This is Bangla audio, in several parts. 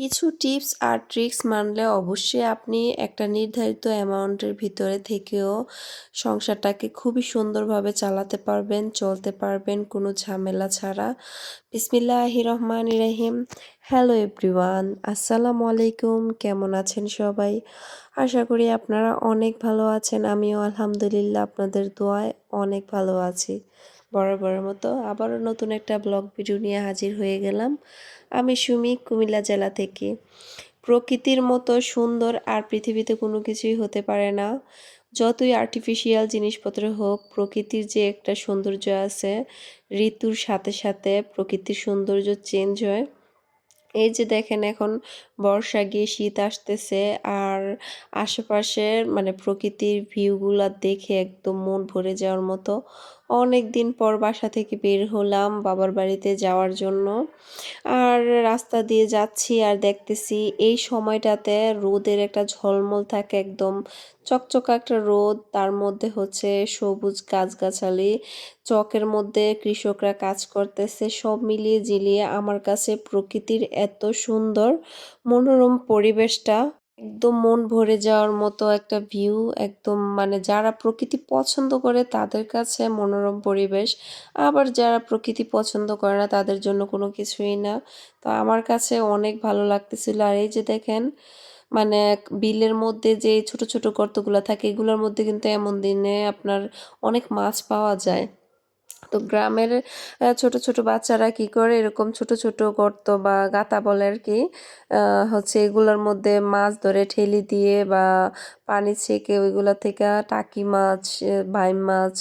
কিছু টিপস আর ট্রিক্স মানলে অবশ্যই আপনি একটা নির্ধারিত অ্যামাউন্টের ভিতরে থেকেও সংসারটাকে খুবই সুন্দরভাবে চালাতে পারবেন, চলতে পারবেন, কোনো ঝামেলা ছাড়া। বিসমিল্লাহি রহমান রহিম। হ্যালো এভরিওয়ান, আসসালামু আলাইকুম। কেমন আছেন সবাই? আশা করি আপনারা অনেক ভালো আছেন। আমিও আলহামদুলিল্লাহ আপনাদের দোয়ায় অনেক ভালো আছি। বরাবরের মতো আবারও নতুন একটা ব্লগ ভিডিও নিয়ে হাজির হয়ে গেলাম। আমি সুমি, কুমিল্লা জেলা থেকে। প্রকৃতির মতো সুন্দর আর পৃথিবীতে কোনো কিছুই হতে পারে না। যতই আর্টিফিশিয়াল জিনিসপত্র হোক, প্রকৃতির যে একটা সৌন্দর্য আছে, ঋতুর সাথে সাথে প্রকৃতির সৌন্দর্য চেঞ্জ হয়। এই যে দেখেন এখন বর্ষা গিয়ে শীত আসতেছে আর আশেপাশের মানে প্রকৃতির ভিউগুলা দেখে একদম মন ভরে যাওয়ার মতো। অনেক দিন পর বাসা থেকে বের হলাম বাবার বাড়িতে যাওয়ার জন্য। আর রাস্তা দিয়ে যাচ্ছি আর দেখতেছি এই সময়টাতে রোদের একটা ঝলমল থাকে একদম। চকচকা একটা রোদ, তার মধ্যে হচ্ছে সবুজ গাছগাছালি, চকের মধ্যে কৃষকরা কাজ করতেছে, সব মিলিয়ে জিলিয়ে আমার কাছে প্রকৃতির এত সুন্দর। মনোরম পরিবেশটা, একদম মন ভরে যাওয়ার মতো একটা ভিউ একদম মানে যারা প্রকৃতি পছন্দ করে তাদের কাছে মনোরম পরিবেশ। আবার যারা প্রকৃতি পছন্দ করে না তাদের জন্য কোনো কিছুই না। তো আমার কাছে অনেক ভালো লাগতেছিল। আর এই যে দেখেন মানে বিলের মধ্যে যে ছোট ছোট গর্তগুলো থাকে, এগুলোর মধ্যে কিন্তু এমন দিনে আপনার অনেক মাছ পাওয়া যায়। তো গ্রামের ছোট ছোট বাচ্চারা কি করে? এরকম ছোট ছোট গর্ত বা গাতা বলে আর কি হচ্ছে এগুলোর মধ্যে মাছ ধরে ঠেলি দিয়ে বা পানি ছেঁকে ওইগুলো থেকে টাকি মাছ বাইম মাছ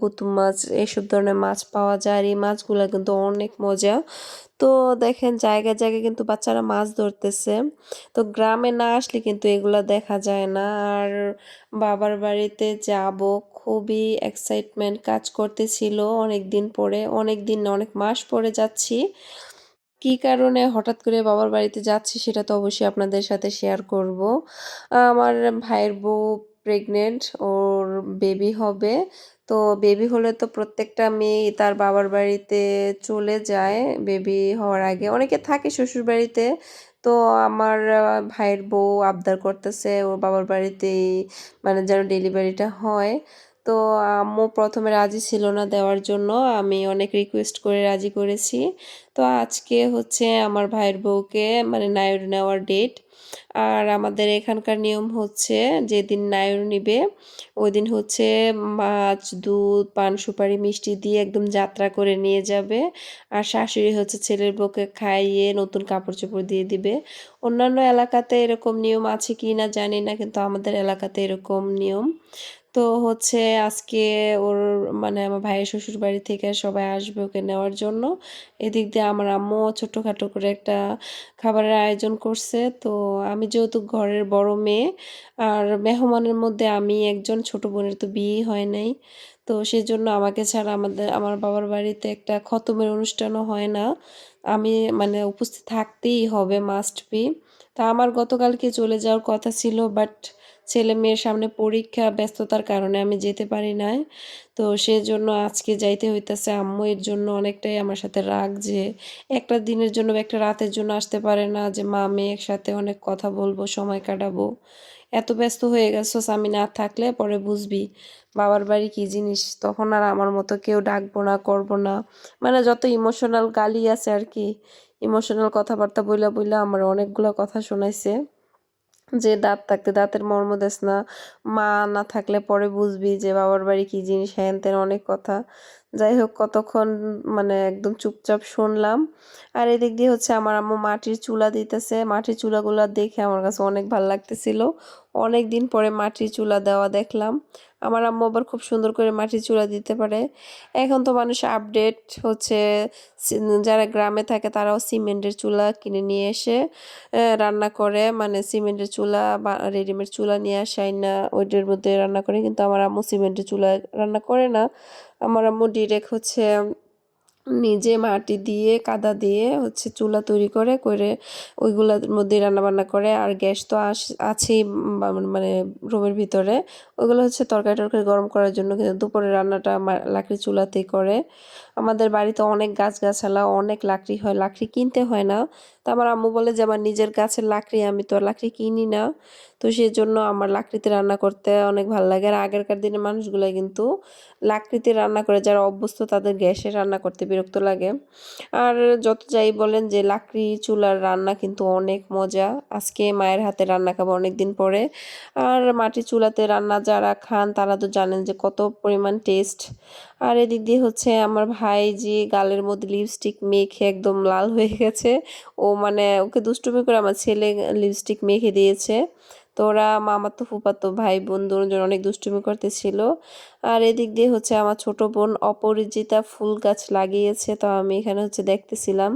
গুতু মাছ এইসব ধরনের মাছ পাওয়া যায়। আর এই মাছগুলো কিন্তু অনেক মজা। তো দেখেন জায়গায় জায়গায় কিন্তু বাচ্চারা মাছ ধরতেছে। তো গ্রামে না আসলে কিন্তু এগুলো দেখা যায় না। আর বাবার বাড়িতে যাব খুবই এক্সাইটমেন্ট কাজ করতেছিল অনেক দিন পরে অনেক দিন অনেক মাস পরে যাচ্ছি। কি কারণে হঠাৎ করে বাবার বাড়িতে যাচ্ছি সেটা তো অবশ্যই আপনাদের সাথে শেয়ার করব। আমার ভাইয়ের বউ প্রেগনেন্ট ওর বেবি হবে। তো বেবি হলে তো প্রত্যেকটা মেয়ে তার বাবার বাড়িতে চলে যায় বেবি হওয়ার আগে। অনেকে থাকে শ্বশুর বাড়িতে। তো আমার ভাইয়ের বউ আবদার করতেছে, ওর বাবার বাড়িতেই মানে যেন ডেলিভারিটা হয়। তো আম্মু প্রথমে রাজি ছিল না দেওয়ার জন্য। আমি অনেক রিকোয়েস্ট করে রাজি করেছি। তো আজকে হচ্ছে আমার ভাইয়ের বউকে মানে নায়র নেওয়ার ডেট আর আমাদের এখানকার নিয়ম হচ্ছে যেদিন নায়র নিবে ওই দিন হচ্ছে মাছ, দুধ, পান, সুপারি, মিষ্টি দিয়ে একদম যাত্রা করে নিয়ে যাবে। আর শাশুড়ি হচ্ছে ছেলের বউকে খাইয়ে নতুন কাপড় চোপড় দিয়ে দিবে। অন্যান্য এলাকাতে এরকম নিয়ম আছে কি না জানি না, কিন্তু আমাদের এলাকাতে এরকম নিয়ম। তো হচ্ছে আজকে ওর মানে আমার ভাইয়ের শ্বশুর বাড়ি থেকে সবাই আসবে ওকে নেওয়ার জন্য। এদিক দিয়ে আমার আম্মু ছোটোখাটো করে একটা খাবারের আয়োজন করছে। তো আমি যেহেতু ঘরের বড় মেয়ে, আর মেহমানের মধ্যে আমি একজন, ছোট বোনের তো বিয়ে হয় নাই। তো সেই জন্য আমাকে ছাড়া আমাদের, আমার বাবার বাড়িতে একটা খতমের অনুষ্ঠানও হয় না। আমি মানে উপস্থিত থাকতেই হবে মাস্ট বি তা আমার গতকালকে চলে যাওয়ার কথা ছিল বাট ছেলে মেয়ের সামনে পরীক্ষা ব্যস্ততার কারণে আমি যেতে পারি নাই। তো সেজন্য আজকে যাইতে হইতেছে। আম্মু এর জন্য অনেকটাই আমার সাথে রাগ যে একটা দিনের জন্য বা একটা রাতের জন্য আসতে পারে না, যে মা মেয়ে একসাথে অনেক কথা বলব, সময় কাটাবো। এত ব্যস্ত হয়ে গেছোস আমি না থাকলে পরে বুঝবি বাবার বাড়ি কি জিনিস। তখন আর আমার মতো কেউ ডাকবো না, করব না। মানে যত ইমোশনাল গালি আছে আর কি ইমোশনাল কথাবার্তা বইলা বইলা আমার অনেকগুলো কথা শোনাইছে। যে দাঁত থাকতে দাঁতের মর্ম দেস না, মা না থাকলে পরে বুঝবি যে বাবার বাড়ি কি জিনিস, হ্যান তেন অনেক কথা। যাই হোক, কতক্ষণ মানে একদম চুপচাপ শুনলাম। আর এদিক দিয়ে হচ্ছে আমার আম্মু মাটির চুলা দিতেছে। মাটির চুলাগুলো দেখে আমার কাছে অনেক ভালো লাগতেছিল। অনেক দিন পরে মাটির চুলা দেওয়া দেখলাম। আমার আম্মু আবার খুব সুন্দর করে মাটির চুলা দিতে পারে। এখন তো মানুষ আপডেট হচ্ছে যারা গ্রামে থাকে তারাও সিমেন্টের চুলা কিনে নিয়ে এসে রান্না করে। মানে সিমেন্টের চুলা বা রেডিমেড চুলা নিয়ে আসাই না, ওইটার মধ্যে রান্না করে। কিন্তু আমার আম্মু সিমেন্টের চুলা রান্না করে না। আমার আম্মু ডিরেক্ট হচ্ছে নিজে মাটি দিয়ে, কাদা দিয়ে হচ্ছে চুলা তৈরি করে করে ওইগুলোর মধ্যে রান্নাবান্না করে। আর গ্যাস তো আছেই মানে রুমের ভিতরে। ওইগুলো হচ্ছে তরকারি টরকারি গরম করার জন্য কিন্তু দুপুরে রান্নাটা লাকড়ি চুলাতেই করে। আমাদের বাড়িতে অনেক গাছগাছালা, অনেক লাকড়ি হয়। লাকড়ি কিনতে হয় না। তো আমার আম্মু বলে যে, আমার নিজের গাছের লাকড়ি, আমি তো লাকড়ি কিনি না। তো সেই জন্য আমার লাকড়িতে রান্না করতে অনেক ভালো লাগে। আর আগেরকার দিনের মানুষগুলো কিন্তু লাকড়িতে রান্না করে যারা অভ্যস্ত তাদের গ্যাসে রান্না করতে বিরক্ত লাগে। আর যত যাই বলেন যে লাকড়ি চুলার রান্না কিন্তু অনেক মজা। আজকে মায়ের হাতে রান্না খাব অনেক দিন পরে। আর মাটির চুলাতে রান্না যারা খান তারা তো জানেন যে কত পরিমাণ টেস্ট। আর এদিক দিয়ে হচ্ছে আমার ভাই যে গালের মধ্যে লিপস্টিক মেখে একদম লাল হয়ে গেছে। ও মানে ওকে দুষ্টুমি করে আমার ছেলে লিপস্টিক মেখে দিয়েছে। তো ওরা মামাতো ফুফাতো ভাই বোন দুজন অনেক দুষ্টুমি করতেছিল। আর এদিক দিয়ে হচ্ছে আমার ছোট বোন অপরিচিতা ফুল গাছ লাগিয়েছে, তো আমি এখানে হচ্ছে দেখতেছিলাম।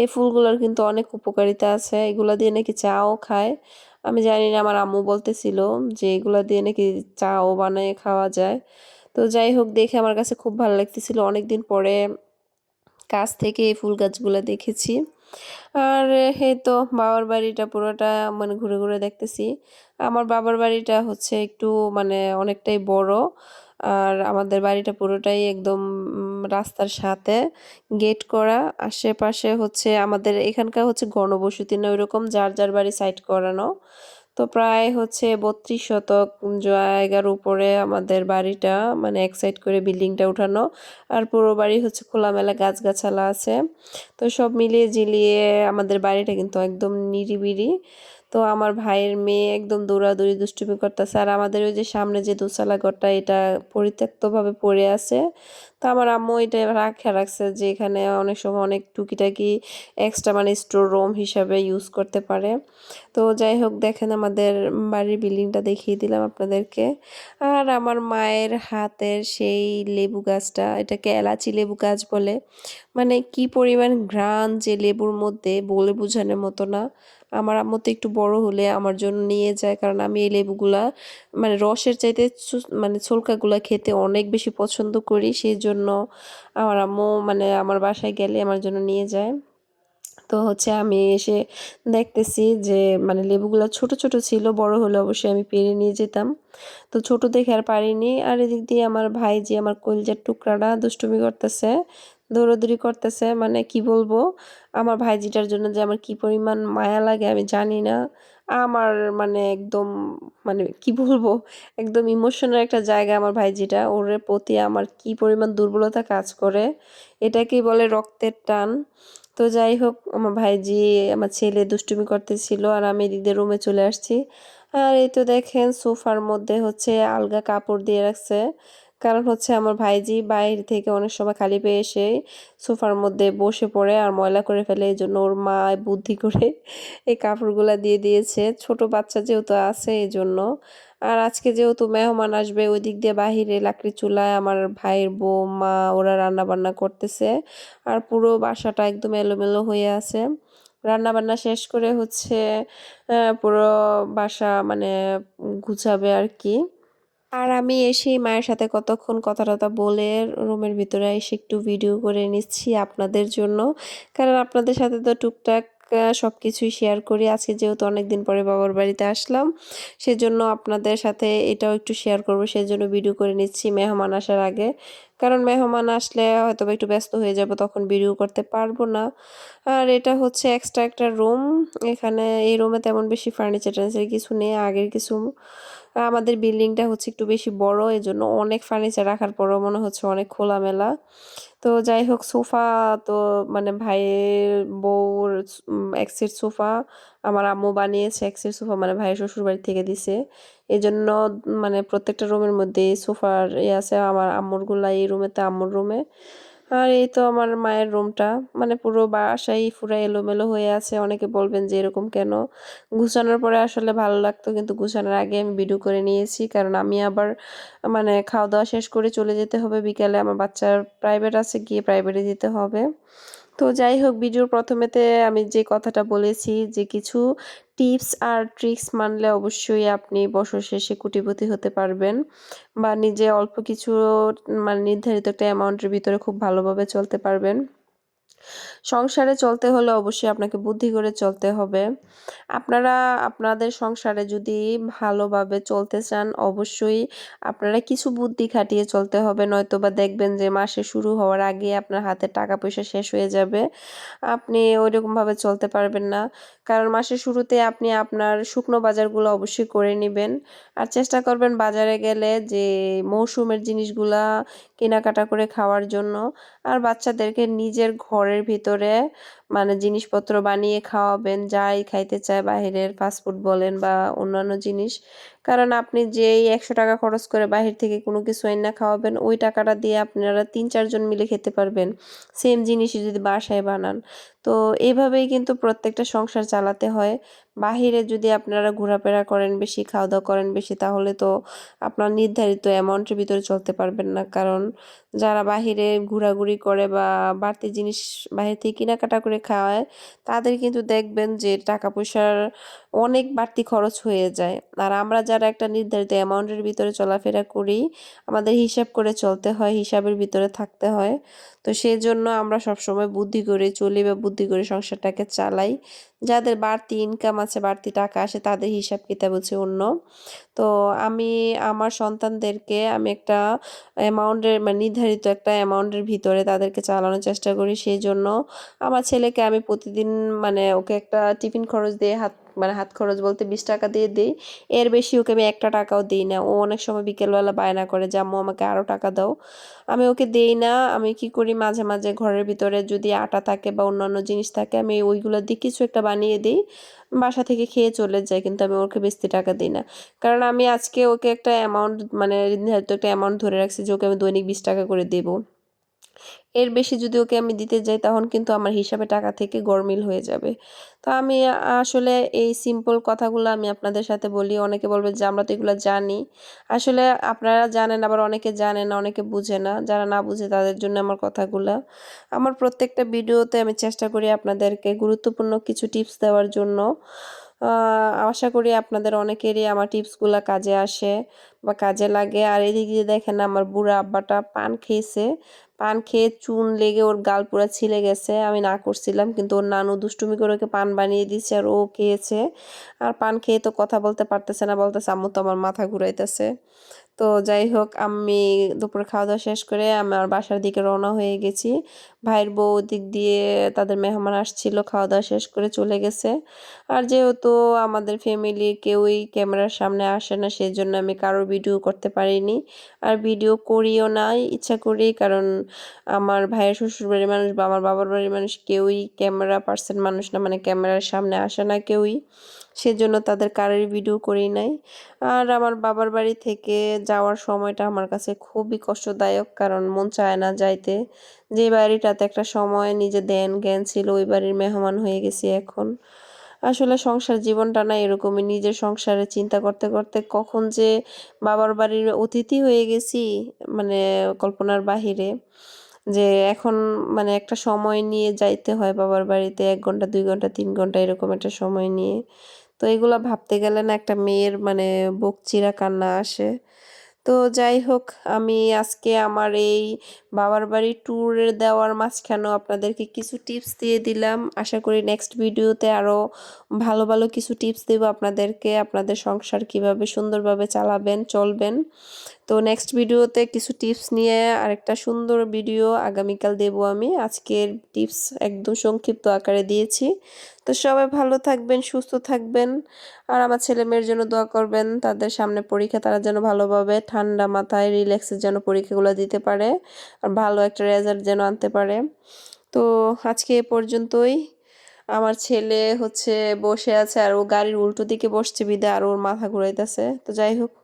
এই ফুলগুলোর কিন্তু অনেক উপকারিতা আছে, এগুলো দিয়ে নাকি চাও খায়। আমি জানি না, আমার আম্মু বলতেছিল যে এগুলো দিয়ে নাকি চাও বানিয়ে খাওয়া যায়। তো যাই হোক, দেখে আমার কাছে খুব ভালো লাগতেছিল। অনেকদিন পরে কাছ থেকে এই ফুল গাছগুলো দেখেছি। আর এই তো বাবার বাড়িটা পুরোটা মানে ঘুরে ঘুরে দেখতেছি। আমার বাবার বাড়িটা হচ্ছে একটু মানে অনেকটাই বড়। আর আমাদের বাড়িটা পুরোটাই একদম রাস্তার সাথে গেট করা। আশেপাশে হচ্ছে আমাদের এখানকার হচ্ছে গণবসতি না, ওইরকম যার যার বাড়ি সাইড করানো। তো প্রায় হচ্ছে বত্রিশ শতক জায়গার উপরে আমাদের বাড়িটা মানে এক সাইড করে বিল্ডিংটা উঠানো, আর পুরো বাড়ি হচ্ছে খোলামেলা গাছগাছালা আছে। তো সব মিলিয়ে ঝিলিয়ে আমাদের বাড়িটা কিন্তু একদম নিরিবিলি। তো আমার ভাইয়ের মেয়ে একদম দৌড়াদৌড়ি দুষ্টুমি করতেছে। আর আমাদের ওই যে সামনে যে দোতলা ঘরটা, এটা পরিত্যক্তভাবে পড়ে আছে। তো আমার আম্মু এটা রাখা রাখছে যে এখানে অনেক সময় অনেক টুকিটাকি এক্সট্রা মানে স্টোর রুম হিসাবে ইউজ করতে পারে। তো যাই হোক, দেখেন আমাদের বাড়ির বিল্ডিংটা দেখিয়ে দিলাম আপনাদেরকে। আর আমার মায়ের হাতের সেই লেবু গাছটা, এটাকে এলাচি লেবু গাছ বলে। মানে কি পরিমাণ ঘ্রাণ যে লেবুর মধ্যে বলে বোঝানোর মতো না। আমার আম্মু তো একটু বড় হলে আমার জন্য নিয়ে যায়। কারণ আমি এই লেবুগুলা মানে রসের চাইতে মানে ছোলকাগুলা খেতে অনেক বেশি পছন্দ করি। সেই জন্য আমার আম্মু মানে আমার বাসায় গেলে আমার জন্য নিয়ে যায়। তো হচ্ছে আমি এসে দেখতেছি যে মানে লেবুগুলো ছোট ছোট ছিল, বড় হলে অবশ্যই আমি পেরে নিয়ে যেতাম। তো ছোট দেখে আর পারিনি। আর এদিক দিয়ে আমার ভাই যে আমার কলজার টুকরাটা দুষ্টুমি করতেছে। দৌড়াদৌড়ি করতেছে মানে কি বলব? আমার ভাইজিটার জন্য যে আমার কি পরিমাণ মায়া লাগে আমি জানি না। আমার মানে একদম মানে কি বলব? একদম ইমোশনাল একটা জায়গা আমার ভাইজিটা। ওর প্রতি আমার কি পরিমাণ দুর্বলতা কাজ করে, এটাকেই বলে রক্তের টান। তো যাই হোক, আমার ভাইজি আমার ছেলে দুষ্টুমি করতেছিল আর আমি এদিক রুমে চলে আসছি। আর এই তো দেখেন, সোফার মধ্যে হচ্ছে আলগা কাপড় দিয়ে রাখছে। কারণ হচ্ছে আমার ভাইজি বাইরে থেকে অনেক সময় খালি পেয়ে এসে সোফার মধ্যে বসে পড়ে আর ময়লা করে ফেলে। এই জন্য ওর মা বুদ্ধি করে এই কাপড়গুলা দিয়ে দিয়েছে। ছোট বাচ্চা যেহেতু আছে, এই জন্য। আর আজকে যেহেতু মেহমান আসবে, ওই দিক দিয়ে বাহিরে লাকড়ি চুলায় আমার ভাইয়ের বউ, মা, ওরা রান্না বান্না করতেছে। আর পুরো বাসাটা একদম এলোমেলো হয়ে আছে। রান্না বান্না শেষ করে হচ্ছে পুরো বাসা মানে গুছাবে আর কি। আর আমি এসে মায়ের সাথে কতক্ষণ কথা টথা বলে রুমের ভিতরে এসে একটু ভিডিও করে নিচ্ছি আপনাদের জন্য। কারণ আপনাদের সাথে তো টুকটাক সব কিছুই শেয়ার করি। আজকে যেহেতু অনেকদিন পরে বাবার বাড়িতে আসলাম, সেজন্য আপনাদের সাথে এটাও একটু শেয়ার করব। সেজন্য ভিডিও করে নিচ্ছি মেহমান আসার আগে। কারণ মেহমান আসলে হয়তো একটু ব্যস্ত হয়ে যাব, তখন ভিডিও করতে পারব না। আর এটা হচ্ছে এক্সট্রা একটা রুম এখানে এই রুমে তেমন বেশি ফার্নিচার টার্নিচার কিছু নেই। আগের কিছু আমাদের বিল্ডিংটা হচ্ছে একটু বেশি বড়, এজন্য অনেক ফার্নিচার রাখার পরও মনে হচ্ছে অনেক খোলামেলা। তো যাই হোক, সোফা তো মানে ভাইয়ের বউর এক সেট সোফা, আমার আম্মু বানিয়েছে এক সেট সোফা মানে ভাইয়ের শ্বশুর বাড়ি থেকে দিছে। এই জন্য মানে প্রত্যেকটা রুমের মধ্যে সোফার ইয়ে আছে, আমার আম্মুরগুলা এই রুমেতে আম্মুর রুমে আর এই তো আমার মায়ের রুমটা মানে পুরো বাসাই ফুরা এলোমেলো হয়ে আছে। অনেকে বলবেন যে এরকম কেন? গুছানোর পরে আসলে ভালো লাগতো, কিন্তু গুছানোর আগে আমি ভিডিও করে নিয়েছি। কারণ আমি আবার মানে খাওয়া দাওয়া শেষ করে চলে যেতে হবে বিকালে। আমার বাচ্চার প্রাইভেট আছে, গিয়ে প্রাইভেটে যেতে হবে। তো যাই হোক ভিডিওর প্রথমেতে আমি যে কথাটা বলেছি যে কিছু টিপস আর ট্রিক্স মানলে অবশ্যই আপনি বছর শেষে কোটিপতি হতে পারবেন বা নিজে অল্প কিছু মানে নির্ধারিত একটা অ্যামাউন্টের ভিতরে খুব ভালোভাবে চলতে পারবেন। সংসারে চলতে হলে অবশ্যই আপনাকে বুদ্ধি করে চলতে হবে। আপনারা, আপনাদের সংসারে যদি ভালোভাবে চলতে চান, অবশ্যই আপনারা কিছু বুদ্ধি খাটিয়ে চলতে হবে। নয়তো বা দেখবেন যে মাসে শুরু হওয়ার আগে আপনার হাতে টাকা পয়সা শেষ হয়ে যাবে। আপনি ওইরকমভাবে চলতে পারবেন না। কারণ মাসের শুরুতে আপনি আপনার শুকনো বাজারগুলো অবশ্যই করে নেবেন। আর চেষ্টা করবেন বাজারে গেলে যে মৌসুমের জিনিসগুলা কেনাকাটা করে খাওয়ার জন্য। আর বাচ্চাদেরকে নিজের ঘরের ভিতরে মানে জিনিসপত্র বানিয়ে খাওয়াবেন, যাই খাইতে চায়, বাহিরের ফাস্টফুড বলেন বা অন্যান্য জিনিস কারণ আপনি যেই একশো টাকা খরচ করে বাহির থেকে কোনো কিছু না খাওয়াবেন, ওই টাকাটা দিয়ে আপনারা তিন চারজন মিলে খেতে পারবেন। সেম জিনিসই যদি বাসায় বানান। তো এভাবেই কিন্তু প্রত্যেকটা সংসার চালাতে হয়। বাহিরে যদি আপনারা ঘোরাফেরা করেন, বেশি খাওয়া দাওয়া করেন বেশি, তাহলে তো আপনার নির্ধারিত অ্যামাউন্টের ভিতরে চলতে পারবেন না। কারণ যারা বাহিরে ঘোরাঘুরি করে বা বাড়তি জিনিস বাহির থেকে কেনাকাটা করে খাওয়ায়, তাদের কিন্তু দেখবেন যে টাকা পয়সার অনেক বাড়তি খরচ হয়ে যায়। আর আমরা যারা একটা নির্ধারিত অ্যামাউন্টের ভিতরে চলাফেরা করি, আমাদের হিসাব করে চলতে হয়, হিসাবের ভিতরে থাকতে হয়। তো সেই জন্য আমরা সবসময় বুদ্ধি করে চলি বা বুদ্ধি করে সংসারটাকে চালাই। যাদের বাড়তি ইনকাম আছে, বাড়তি টাকা আসে, তাদের হিসাব কিতাব হচ্ছে অন্য। তো আমি, আমার সন্তানদেরকে আমি একটা অ্যামাউন্টের মানে নির্ধারিত একটা অ্যামাউন্টের ভিতরে তাদেরকে চালানোর চেষ্টা করি। সেই জন্য আমার ছেলেকে আমি প্রতিদিন মানে ওকে একটা টিফিন খরচ দিয়ে হাত মানে হাত খরচ বলতে বিশ টাকা দিয়ে দিই। এর বেশি ওকে আমি একটা টাকাও দিই না। ও অনেক সময় বিকেলবেলা বায়না করে যে, আম্মু, আমাকে আরও টাকা দাও। আমি ওকে দেই না। আমি কি করি? মাঝে মাঝে ঘরের ভিতরে যদি আটা থাকে বা অন্যান্য জিনিস থাকে, আমি ওইগুলো দিয়ে কিছু একটা বানিয়ে দিই। বাসা থেকে খেয়ে চলে যায় কিন্তু আমি ওকে বেশি টাকা দিই না। কারণ আমি আজকে ওকে একটা অ্যামাউন্ট মানে নির্ধারিত একটা অ্যামাউন্ট ধরে রাখছি যে, ওকে আমি দৈনিক বিশ টাকা করে দেবো। এর বেশি যদি ওকে আমি দিতে যাই, তখন কিন্তু আমার হিসাবে টাকা থেকে গরমিল হয়ে যাবে। তো আমি আসলে এই সিম্পল কথাগুলো আমি আপনাদের সাথে বলি। অনেকে বলবে যে, আমরা তো এগুলো জানি। আসলে আপনারা জানেন, আবার অনেকে জানে না, অনেকে বুঝে না। যারা না বুঝে, তাদের জন্য আমার কথাগুলো। আমার প্রত্যেকটা ভিডিওতে আমি চেষ্টা করি আপনাদেরকে গুরুত্বপূর্ণ কিছু টিপস দেওয়ার জন্য। আশা করি আপনাদের অনেকেরই আমার টিপসগুলো কাজে আসে বা কাজে লাগে। আর এদিকে দেখেন, আমার বুড়া আব্বাটা পান খেয়েছে। পান খেয়ে চুন লেগে ওর গাল পুরা ছিলে গেছে। আমি না করছিলাম, কিন্তু ওর নানু দুষ্টুমি করে ওকে পান বানিয়ে দিচ্ছে আর ও খেয়েছে। আর পান খেয়ে তো কথা বলতে পারতেছে না, বলতেছে আম্মু তো আমার মাথা ঘুরাইতেছে। তো যাই হোক, আমি দুপুরে খাওয়া দাওয়া শেষ করে আমার বাসার দিকে রওনা হয়ে গেছি। ভাইয়ের বউ দিক দিয়ে তাদের মেহমান আসছিল, খাওয়া দাওয়া শেষ করে চলে গেছে। আর যেহেতু আমাদের ফ্যামিলি কেউই ক্যামেরার সামনে আসে না সেই জন্য আমি কারোর ভিডিও করতে পারিনি। আর ভিডিও করিও না ইচ্ছা করি কারণ আমার ভাইয়ের শ্বশুর বাড়ির মানুষ বা আমার বাবার বাড়ির মানুষ কেউই ক্যামেরা পার্সন মানুষ না মানে ক্যামেরার সামনে আসে না কেউই। সেজন্য তাদের কারের ভিডিও করি নাই। আর আমার বাবার বাড়ি থেকে যাওয়ার সময়টা আমার কাছে খুবই কষ্টদায়ক, কারণ মন চায় না যাইতে। যে বাড়িটাতে একটা সময় নিজে দেন জ্ঞান ছিল, ওই বাড়ির মেহমান হয়ে গেছি এখন। আসলে সংসার জীবনটা না এরকমই, নিজের সংসারে চিন্তা করতে করতে কখন যে বাবার বাড়ির অতিথি হয়ে গেছি মানে কল্পনার বাহিরে। যে এখন মানে একটা সময় নিয়ে যাইতে হয় বাবার বাড়িতে, এক ঘণ্টা, দুই ঘণ্টা, তিন ঘণ্টা এরকম একটা সময় নিয়ে। তো এগুলো ভাবতে গেলে না একটা মেয়ের মানে বুক চিরা কান্না আসে। তো যাই হোক, আমি আজকে আমার এই বাবার বাড়ি ট্যুরের দেওয়ার মাঝখানেও আপনাদেরকে কিছু টিপস দিয়ে দিলাম। আশা করি নেক্সট ভিডিওতে আরও ভালো ভালো কিছু টিপস দেব আপনাদেরকে। আপনাদের সংসার কীভাবে সুন্দরভাবে চালাবেন, চলবেন। তো নেক্সট ভিডিওতে কিছু টিপস নিয়ে আরেকটা সুন্দর ভিডিও আগামীকাল দেব আমি। আজকের টিপস একদম সংক্ষিপ্ত আকারে দিয়েছি। তো সবাই ভালো থাকবেন, সুস্থ থাকবেন। আর আমার ছেলে মেয়ের জন্য দোয়া করবেন, তাদের সামনে পরীক্ষা তারা যেন ভালোভাবে ঠান্ডা মাথায় রিল্যাক্সের যেন পরীক্ষাগুলো দিতে পারে, আর ভালো একটা রেজাল্ট যেন আনতে পারে। তো আজকে এ পর্যন্তই। আমার ছেলে হচ্ছে বসে আছে আর ও গাড়ির উল্টো দিকে বসছে, বিদে আর ওর মাথা ঘুরাইতেছে। তো যাই হোক।